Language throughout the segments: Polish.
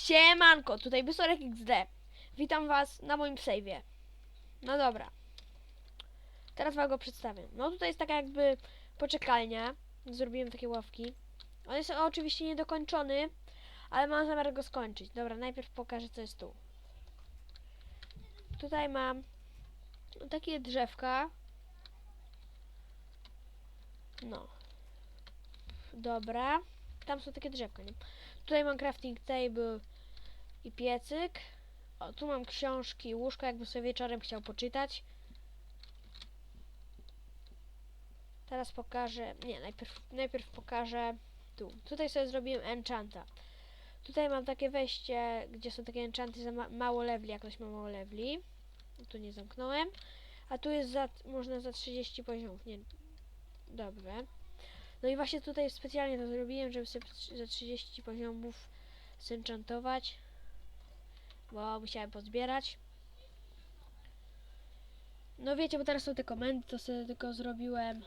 Siemanko, tutaj Bysorek XD. Witam was na moim save'ie. No dobra. Teraz wam go przedstawię. No tutaj jest taka jakby poczekalnia. Zrobiłem takie ławki. On jest oczywiście niedokończony, ale mam zamiar go skończyć. Dobra, najpierw pokażę co jest tu. Tutaj mam takie drzewka. No. Dobra. Tam są takie drzewka, nie? Tutaj mam crafting table i piecyk. O, tu mam książki i łóżko, jakby sobie wieczorem chciał poczytać. Teraz pokażę, nie, najpierw, najpierw pokażę tu. Tutaj sobie zrobiłem enchanta. Tutaj mam takie wejście, gdzie są takie enchanty za ma mało leveli, jak ktoś ma mało leveli. Tu nie zamknąłem. A tu jest za, można za 30 poziomów, nie, dobrze. No i właśnie tutaj specjalnie to zrobiłem, żeby sobie za 30 poziomów zenchantować. Bo musiałem pozbierać. No wiecie, bo teraz są te komendy, to sobie tylko zrobiłem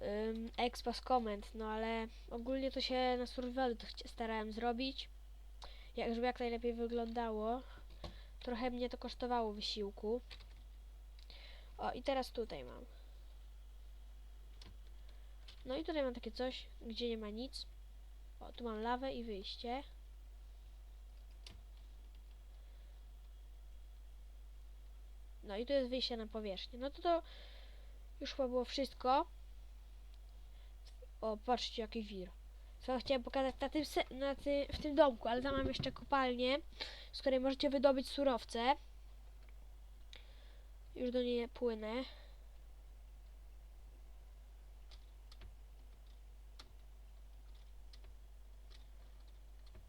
um, expas comment, no ale ogólnie to się na survivalu to starałem zrobić. Jak, żeby jak najlepiej wyglądało. Trochę mnie to kosztowało wysiłku. O, i teraz tutaj mam. No i tutaj mam takie coś, gdzie nie ma nic. O, tu mam lawę i wyjście. No i tu jest wyjście na powierzchnię. No to to już chyba było wszystko. O, patrzcie jaki wir. Co chciałem pokazać na tym, na ty, w tym domku, ale tam mam jeszcze kopalnię, z której możecie wydobyć surowce. Już do niej płynę.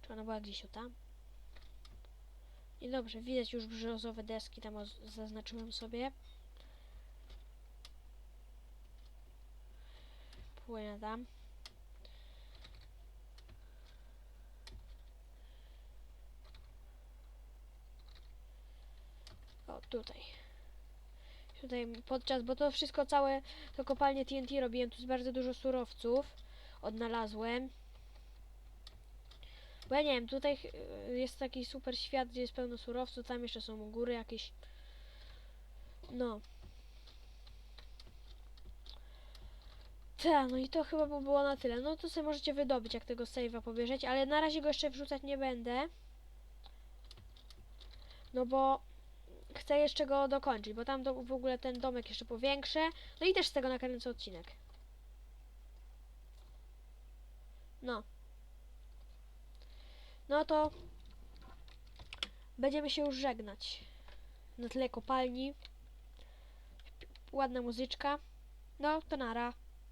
Czy ona była gdzieś o tam? I dobrze, widać już brzozowe deski, tam zaznaczyłem sobie. Płynę tam. O, tutaj. Tutaj podczas, bo to wszystko całe, to kopalnie TNT robiłem, tu jest bardzo dużo surowców. Odnalazłem. Bo ja nie wiem, tutaj jest taki super świat, gdzie jest pełno surowców, tam jeszcze są góry jakieś. No. Tak, no i to chyba by było na tyle. No to sobie możecie wydobyć, jak tego save'a pobierzecie, ale na razie go jeszcze wrzucać nie będę. No bo chcę jeszcze go dokończyć, bo tam do, w ogóle ten domek jeszcze powiększę. No i też z tego nakręcę odcinek. No. No to będziemy się już żegnać. Na tle kopalni. Ładna muzyczka. No to nara.